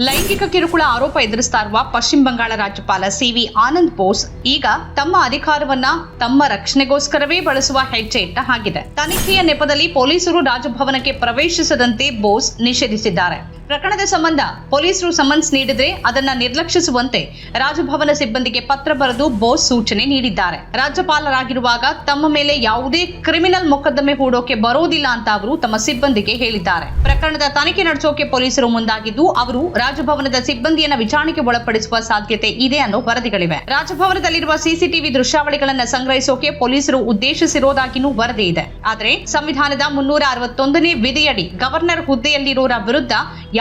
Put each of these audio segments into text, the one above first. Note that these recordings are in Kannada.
ಲೈಂಗಿಕ ಕಿರುಕುಳ ಆರೋಪ ಎದುರಿಸ್ತಾ ಇರುವ ಪಶ್ಚಿಮ ಬಂಗಾಳ ರಾಜ್ಯಪಾಲ ಸಿವಿ ಆನಂದ್ ಬೋಸ್ ಈಗ ತಮ್ಮ ಅಧಿಕಾರವನ್ನ ತಮ್ಮ ರಕ್ಷಣೆಗೋಸ್ಕರವೇ ಬಳಸುವ ಹೆಜ್ಜೆ ಇಟ್ಟ ಹಾಗಿದೆ. ತನಿಖೆಯ ನೆಪದಲ್ಲಿ ಪೊಲೀಸರು ರಾಜಭವನಕ್ಕೆ ಪ್ರವೇಶಿಸದಂತೆ ಬೋಸ್ ನಿಷೇಧಿಸಿದ್ದಾರೆ. ಪ್ರಕರಣದ ಸಂಬಂಧ ಪೊಲೀಸರು ಸಮನ್ಸ್ ನೀಡಿದ್ರೆ ಅದನ್ನ ನಿರ್ಲಕ್ಷಿಸುವಂತೆ ರಾಜಭವನ ಸಿಬ್ಬಂದಿಗೆ ಪತ್ರ ಬರೆದು ಬೋಸ್ ಸೂಚನೆ ನೀಡಿದ್ದಾರೆ. ರಾಜ್ಯಪಾಲರಾಗಿರುವಾಗ ತಮ್ಮ ಮೇಲೆ ಯಾವುದೇ ಕ್ರಿಮಿನಲ್ ಮೊಕದ್ದಮೆ ಹೂಡೋಕೆ ಬರೋದಿಲ್ಲ ಅಂತ ಅವರು ತಮ್ಮ ಸಿಬ್ಬಂದಿಗೆ ಹೇಳಿದ್ದಾರೆ. ಪ್ರಕರಣದ ತನಿಖೆ ನಡೆಸೋಕೆ ಪೊಲೀಸರು ಮುಂದಾಗಿದ್ದು, ಅವರು ರಾಜಭವನದ ಸಿಬ್ಬಂದಿಯನ್ನ ವಿಚಾರಣೆಗೆ ಒಳಪಡಿಸುವ ಸಾಧ್ಯತೆ ಇದೆ ಅನ್ನೋ ವರದಿಗಳಿವೆ. ರಾಜಭವನದಲ್ಲಿರುವ ಸಿಸಿಟಿವಿ ದೃಶ್ಯಾವಳಿಗಳನ್ನ ಸಂಗ್ರಹಿಸೋಕೆ ಪೊಲೀಸರು ಉದ್ದೇಶಿಸಿರೋದಾಗಿನೂ ವರದಿ ಇದೆ. ಆದರೆ, ಸಂವಿಧಾನದ ಮುನ್ನೂರ ಅರವತ್ತೊಂದನೇ ವಿಧಿಯಡಿ ಗವರ್ನರ್ ಹುದ್ದೆಯಲ್ಲಿರೋರ ವಿರುದ್ಧ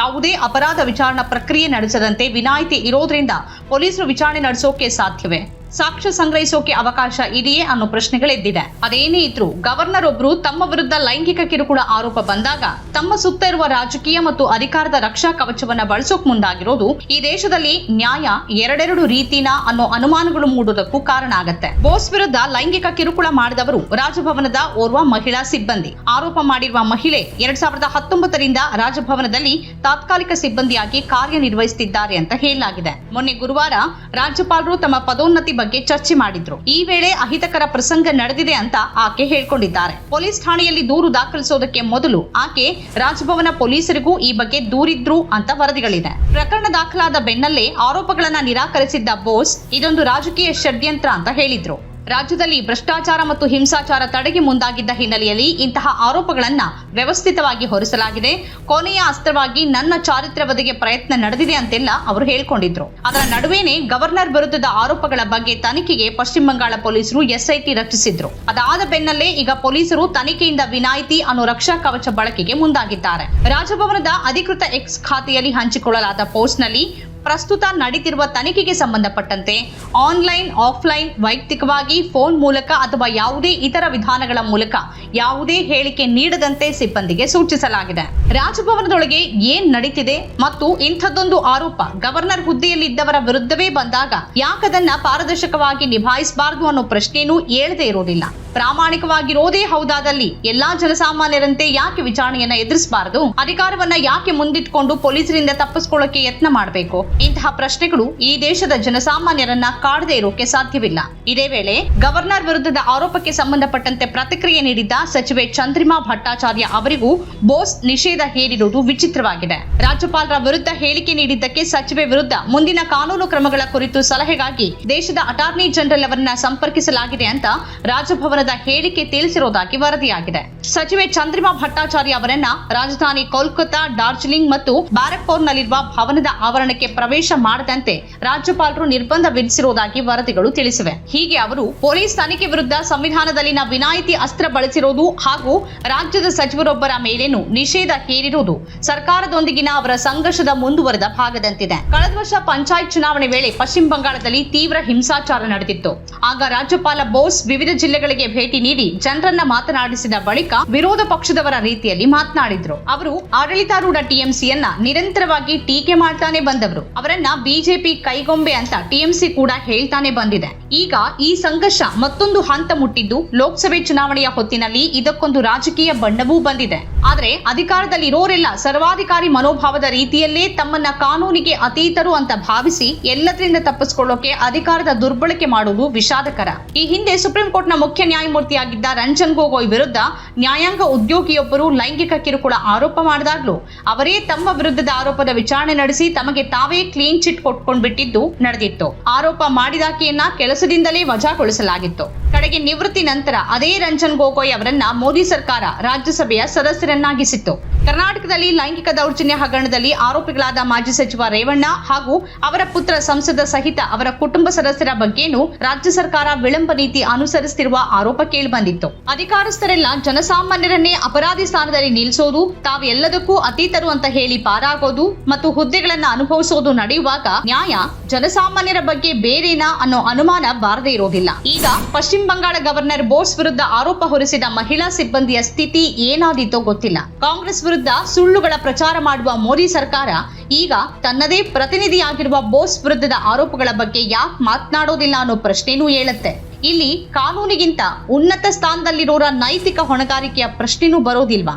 ಯಾವುದೇ ಅಪರಾಧ ವಿಚಾರಣಾ ಪ್ರಕ್ರಿಯೆ ನಡೆಸದಂತೆ ವಿನಾಯಿತಿ ಇರೋದ್ರಿಂದ ಪೊಲೀಸರು ವಿಚಾರಣೆ ನಡೆಸೋಕೆ ಸಾಧ್ಯವೇ? ಸಾಕ್ಷ್ಯ ಸಂಗ್ರಹಿಸೋಕೆ ಅವಕಾಶ ಇದೆಯೇ ಅನ್ನೋ ಪ್ರಶ್ನೆಗಳೆದ್ದಿದೆ. ಅದೇನೇ ಇದ್ರು ಗವರ್ನರ್ ಒಬ್ರು ತಮ್ಮ ವಿರುದ್ಧ ಲೈಂಗಿಕ ಕಿರುಕುಳ ಆರೋಪ ಬಂದಾಗ ತಮ್ಮ ಸುತ್ತ ಇರುವ ರಾಜಕೀಯ ಮತ್ತು ಅಧಿಕಾರದ ರಕ್ಷಾ ಕವಚವನ್ನ ಬಳಸೋಕ್ ಮುಂದಾಗಿರೋದು ಈ ದೇಶದಲ್ಲಿ ನ್ಯಾಯ ಎರಡೆರಡು ರೀತಿನ ಅನ್ನೋ ಅನುಮಾನಗಳು ಮೂಡೋದಕ್ಕೂ ಕಾರಣ ಆಗತ್ತೆ. ಬೋಸ್ ವಿರುದ್ಧ ಲೈಂಗಿಕ ಕಿರುಕುಳ ಮಾಡಿದವರು ರಾಜಭವನದ ಓರ್ವ ಮಹಿಳಾ ಸಿಬ್ಬಂದಿ. ಆರೋಪ ಮಾಡಿರುವ ಮಹಿಳೆ ಎರಡ್ ಸಾವಿರದ ಹತ್ತೊಂಬತ್ತರಿಂದ ರಾಜಭವನದಲ್ಲಿ ತಾತ್ಕಾಲಿಕ ಸಿಬ್ಬಂದಿಯಾಗಿ ಕಾರ್ಯನಿರ್ವಹಿಸುತ್ತಿದ್ದಾರೆ ಅಂತ ಹೇಳಲಾಗಿದೆ. ಮೊನ್ನೆ ಗುರುವಾರ ರಾಜ್ಯಪಾಲರು ತಮ್ಮ ಪದೋನ್ನತಿ ಬಗ್ಗೆ ಚರ್ಚೆ ಮಾಡಿದ್ರು. ಈ ವೇಳೆ ಅಹಿತಕರ ಪ್ರಸಂಗ ನಡೆದಿದೆ ಅಂತ ಆಕೆ ಹೇಳ್ಕೊಂಡಿದ್ದಾರೆ. ಪೊಲೀಸ್ ಠಾಣೆಯಲ್ಲಿ ದೂರು ದಾಖಲಿಸೋದಕ್ಕೆ ಮೊದಲು ಆಕೆ ರಾಜಭವನ ಪೊಲೀಸರಿಗೂ ಈ ಬಗ್ಗೆ ದೂರಿದ್ರು ಅಂತ ವರದಿಗಳಿದೆ. ಪ್ರಕರಣ ದಾಖಲಾದ ಬೆನ್ನಲ್ಲೇ ಆರೋಪಗಳನ್ನ ನಿರಾಕರಿಸಿದ್ದ ಬೋಸ್ ಇದೊಂದು ರಾಜಕೀಯ ಷಡ್ಯಂತ್ರ ಅಂತ ಹೇಳಿದ್ರು. ರಾಜ್ಯದಲ್ಲಿ ಭ್ರಷ್ಟಾಚಾರ ಮತ್ತು ಹಿಂಸಾಚಾರ ತಡೆಗೆ ಮುಂದಾಗಿದ್ದ ಹಿನ್ನೆಲೆಯಲ್ಲಿ ಇಂತಹ ಆರೋಪಗಳನ್ನು ವ್ಯವಸ್ಥಿತವಾಗಿ ಹೊರಿಸಲಾಗಿದೆ. ಕೊನೆಯ ಅಸ್ತ್ರವಾಗಿ ನನ್ನ ಚಾರಿತ್ರ್ಯವಧಿಗೆ ಪ್ರಯತ್ನ ನಡೆದಿದೆ ಅಂತೆಲ್ಲ ಅವರು ಹೇಳಿಕೊಂಡಿದ್ರು. ಅದರ ನಡುವೆನೇ ಗವರ್ನರ್ ವಿರುದ್ಧದ ಆರೋಪಗಳ ಬಗ್ಗೆ ತನಿಖೆಗೆ ಪಶ್ಚಿಮ ಬಂಗಾಳ ಪೊಲೀಸರು ಎಸ್ಐಟಿ ರಚಿಸಿದ್ರು. ಅದಾದ ಬೆನ್ನಲ್ಲೇ ಈಗ ಪೊಲೀಸರು ತನಿಖೆಯಿಂದ ವಿನಾಯಿತಿ ಅನ್ನೋ ರಕ್ಷಾ ಕವಚ ಬಳಕೆಗೆ ಮುಂದಾಗಿದ್ದಾರೆ. ರಾಜಭವನದ ಅಧಿಕೃತ ಎಕ್ಸ್ ಖಾತೆಯಲ್ಲಿ ಹಂಚಿಕೊಳ್ಳಲಾದ ಪೋಸ್ಟ್ನಲ್ಲಿ ಪ್ರಸ್ತುತ ನಡೀತಿರುವ ತನಿಖೆಗೆ ಸಂಬಂಧಪಟ್ಟಂತೆ ಆನ್ಲೈನ್, ಆಫ್ಲೈನ್, ವೈಯಕ್ತಿಕವಾಗಿ ಫೋನ್ ಮೂಲಕ ಅಥವಾ ಯಾವುದೇ ಇತರ ವಿಧಾನಗಳ ಮೂಲಕ ಯಾವುದೇ ಹೇಳಿಕೆ ನೀಡದಂತೆ ಸಿಬ್ಬಂದಿಗೆ ಸೂಚಿಸಲಾಗಿದೆ. ರಾಜಭವನದೊಳಗೆ ಏನ್ ನಡೀತಿದೆ ಮತ್ತು ಇಂಥದ್ದೊಂದು ಆರೋಪ ಗವರ್ನರ್ ಹುದ್ದೆಯಲ್ಲಿದ್ದವರ ವಿರುದ್ಧವೇ ಬಂದಾಗ ಯಾಕದನ್ನ ಪಾರದರ್ಶಕವಾಗಿ ನಿಭಾಯಿಸಬಾರದು ಅನ್ನೋ ಪ್ರಶ್ನೆಯೂ ಏಳದೇ ಇರೋದಿಲ್ಲ. ಪ್ರಾಮಾಣಿಕವಾಗಿರೋದೇ ಹೌದಾದಲ್ಲಿ ಎಲ್ಲಾ ಜನಸಾಮಾನ್ಯರಂತೆ ಯಾಕೆ ವಿಚಾರಣೆಯನ್ನ ಎದುರಿಸಬಾರದು? ಅಧಿಕಾರವನ್ನ ಯಾಕೆ ಮುಂದಿಟ್ಕೊಂಡು ಪೊಲೀಸರಿಂದ ತಪ್ಪಿಸ್ಕೊಳ್ಳೋಕೆ ಯತ್ನ ಮಾಡಬೇಕು? ಇಂತಹ ಪ್ರಶ್ನೆಗಳು ಈ ದೇಶದ ಜನಸಾಮಾನ್ಯರನ್ನ ಕಾಡದೇ ಇರೋಕೆ ಸಾಧ್ಯವಿಲ್ಲ. ಇದೇ ವೇಳೆ ಗವರ್ನರ್ ವಿರುದ್ಧದ ಆರೋಪಕ್ಕೆ ಸಂಬಂಧಪಟ್ಟಂತೆ ಪ್ರತಿಕ್ರಿಯೆ ನೀಡಿದ್ದ ಸಚಿವೆ ಚಂದ್ರಿಮಾ ಭಟ್ಟಾಚಾರ್ಯ ಅವರಿಗೂ ಬೋಸ್ ನಿಷೇಧ ಹೇರಿರುವುದು ವಿಚಿತ್ರವಾಗಿದೆ. ರಾಜ್ಯಪಾಲರ ವಿರುದ್ಧ ಹೇಳಿಕೆ ನೀಡಿದ್ದಕ್ಕೆ ಸಚಿವೆ ವಿರುದ್ಧ ಮುಂದಿನ ಕಾನೂನು ಕ್ರಮಗಳ ಕುರಿತು ಸಲಹೆಗಾಗಿ ದೇಶದ ಅಟಾರ್ನಿ ಜನರಲ್ ಅವರನ್ನ ಸಂಪರ್ಕಿಸಲಾಗಿದೆ ಅಂತ ರಾಜಭವನದ ಹೇಳಿಕೆ ತಿಳಿಸಿರುವುದಾಗಿ ವರದಿಯಾಗಿದೆ. ಸಚಿವೆ ಚಂದ್ರಿಮಾ ಭಟ್ಟಾಚಾರ್ಯ ಅವರನ್ನ ರಾಜಧಾನಿ ಕೋಲ್ಕತ್ತಾ ಡಾರ್ಜಿಲಿಂಗ್ ಮತ್ತು ಬ್ಯಾರಕ್ಪೋರ್ನಲ್ಲಿರುವ ಭವನದ ಆವರಣಕ್ಕೆ ಪ್ರವೇಶ ಮಾಡದಂತೆ ರಾಜ್ಯಪಾಲರು ನಿರ್ಬಂಧ ವಿಧಿಸಿರುವುದಾಗಿ ವರದಿಗಳು ತಿಳಿಸಿವೆ. ಹೀಗೆ ಅವರು ಪೊಲೀಸ್ ತನಿಖೆ ವಿರುದ್ಧ ಸಂವಿಧಾನದಲ್ಲಿನ ವಿನಾಯಿತಿ ಅಸ್ತ್ರ ಬಳಸಿರುವುದು ಹಾಗೂ ರಾಜ್ಯದ ಸಚಿವರೊಬ್ಬರ ಮೇಲೇನು ನಿಷೇಧ ಹೇರಿರುವುದು ಸರ್ಕಾರದೊಂದಿಗಿನ ಅವರ ಸಂಘರ್ಷದ ಮುಂದುವರೆದ ಭಾಗದಂತಿದೆ. ಕಳೆದ ವರ್ಷ ಪಂಚಾಯತ್ ಚುನಾವಣೆ ವೇಳೆ ಪಶ್ಚಿಮ ಬಂಗಾಳದಲ್ಲಿ ತೀವ್ರ ಹಿಂಸಾಚಾರ ನಡೆದಿತ್ತು. ಆಗ ರಾಜ್ಯಪಾಲ ಬೋಸ್ ವಿವಿಧ ಜಿಲ್ಲೆಗಳಿಗೆ ಭೇಟಿ ನೀಡಿ ಜನರನ್ನ ಮಾತನಾಡಿಸಿದ ಬಳಿಕ ವಿರೋಧ ಪಕ್ಷದವರ ರೀತಿಯಲ್ಲಿ ಮಾತನಾಡಿದ್ರು. ಅವರು ಆಡಳಿತಾರೂಢ ಟಿಎಂಸಿಯನ್ನ ನಿರಂತರವಾಗಿ ಟೀಕೆ ಮಾಡ್ತಾನೆ ಬಂದವರು. ಅವರನ್ನ ಬಿಜೆಪಿ ಕೈಗೊಂಬೆ ಅಂತ ಟಿಎಂಸಿ ಕೂಡ ಹೇಳ್ತಾನೆ ಬಂದಿದೆ. ಈಗ ಈ ಸಂಘರ್ಷ ಮತ್ತೊಂದು ಹಂತ ಮುಟ್ಟಿದ್ದು ಲೋಕಸಭೆ ಚುನಾವಣೆಯ ಹೊತ್ತಿನಲ್ಲಿ ಇದಕ್ಕೊಂದು ರಾಜಕೀಯ ಬಣ್ಣವೂ ಬಂದಿದೆ. ಆದ್ರೆ ಅಧಿಕಾರದಲ್ಲಿರೋರೆಲ್ಲ ಸರ್ವಾಧಿಕಾರಿ ಮನೋಭಾವದ ರೀತಿಯಲ್ಲೇ ತಮ್ಮನ್ನ ಕಾನೂನಿಗೆ ಅತೀತರು ಅಂತ ಭಾವಿಸಿ ಎಲ್ಲದರಿಂದ ತಪ್ಪಿಸಿಕೊಳ್ಳೋಕೆ ಅಧಿಕಾರದ ದುರ್ಬಳಕೆ ಮಾಡುವುದು ವಿಷಾದಕರ. ಈ ಹಿಂದೆ ಸುಪ್ರೀಂ ಕೋರ್ಟ್ನ ಮುಖ್ಯ ನ್ಯಾಯಮೂರ್ತಿಯಾಗಿದ್ದ ರಂಜನ್ ಗೊಗೊಯ್ ವಿರುದ್ಧ ನ್ಯಾಯಾಂಗ ಉದ್ಯೋಗಿಯೊಬ್ಬರು ಲೈಂಗಿಕ ಕಿರುಕುಳ ಆರೋಪ ಮಾಡಿದಾಗ್ಲೂ ಅವರೇ ತಮ್ಮ ವಿರುದ್ಧದ ಆರೋಪದ ವಿಚಾರಣೆ ನಡೆಸಿ ತಮಗೆ ತಾವೇ ಕ್ಲೀನ್ ಚಿಟ್ ಕೊಟ್ಕೊಂಡ್ ಬಿಟ್ಟಿದ್ದು ನಡೆದಿತ್ತು. ಆರೋಪ ಮಾಡಿದಾಕೆಯನ್ನ ಕೆಲಸದಿಂದಲೇ ವಜಾಗೊಳಿಸಲಾಗಿತ್ತು. ಕಡೆಗೆ ನಿವೃತ್ತಿ ನಂತರ ಅದೇ ರಂಜನ್ ಗೊಗೊಯ್ ಅವರನ್ನ ಮೋದಿ ಸರ್ಕಾರ ರಾಜ್ಯಸಭೆಯ ಸದಸ್ಯರನ್ನಾಗಿಸಿತ್ತು. ಕರ್ನಾಟಕದಲ್ಲಿ ಲೈಂಗಿಕ ದೌರ್ಜನ್ಯ ಹಗರಣದಲ್ಲಿ ಆರೋಪಿಗಳಾದ ಮಾಜಿ ಸಚಿವ ರೇವಣ್ಣ ಹಾಗೂ ಅವರ ಪುತ್ರ ಸಂಸದ ಸಹಿತ ಅವರ ಕುಟುಂಬ ಸದಸ್ಯರ ಬಗ್ಗೆನು ರಾಜ್ಯ ಸರ್ಕಾರ ವಿಳಂಬ ನೀತಿ ಅನುಸರಿಸುತ್ತಿರುವ ಆರೋಪ ಕೇಳಿಬಂದಿತ್ತು. ಅಧಿಕಾರಸ್ಥರೆಲ್ಲ ಜನಸಾಮಾನ್ಯರನ್ನೇ ಅಪರಾಧಿ ಸ್ಥಾನದಲ್ಲಿ ನಿಲ್ಲಿಸೋದು ತಾವು ಎಲ್ಲದಕ್ಕೂ ಅತೀತರು ಅಂತ ಹೇಳಿ ಪಾರಾಗೋದು ಮತ್ತು ಹುದ್ದೆಗಳನ್ನ ಅನುಭವಿಸೋದು ನಡೆಯುವಾಗ ನ್ಯಾಯ ಜನಸಾಮಾನ್ಯರ ಬಗ್ಗೆ ಬೇರೇನಾ ಅನ್ನೋ ಅನುಮಾನ ಬಾರದೇ ಇರೋದಿಲ್ಲ. ಈಗ ಪಶ್ಚಿಮ ಬಂಗಾಳ ಗವರ್ನರ್ ಬೋಸ್ ವಿರುದ್ಧ ಆರೋಪ ಹೊರಿಸಿದ ಮಹಿಳಾ ಸಿಬ್ಬಂದಿಯ ಸ್ಥಿತಿ ಏನಾದೀತೋ ಗೊತ್ತಿಲ್ಲ. ಕಾಂಗ್ರೆಸ್ ವಿರುದ್ಧ ಸುಳ್ಳುಗಳ ಪ್ರಚಾರ ಮಾಡುವ ಮೋದಿ ಸರ್ಕಾರ ಈಗ ತನ್ನದೇ ಪ್ರತಿನಿಧಿಯಾಗಿರುವ ಬೋಸ್ ವಿರುದ್ಧದ ಆರೋಪಗಳ ಬಗ್ಗೆ ಯಾಕೆ ಮಾತನಾಡೋದಿಲ್ಲ ಅನ್ನೋ ಪ್ರಶ್ನೆನೂ ಹೇಳುತ್ತೆ ಇಲ್ಲಿ ಕಾನೂನಿಗಿಂತ ಉನ್ನತ ಸ್ಥಾನದಲ್ಲಿರೋರ ನೈತಿಕ ಹೊಣೆಗಾರಿಕೆಯ ಪ್ರಶ್ನೆನೂ ಬರೋದಿಲ್ವಾ?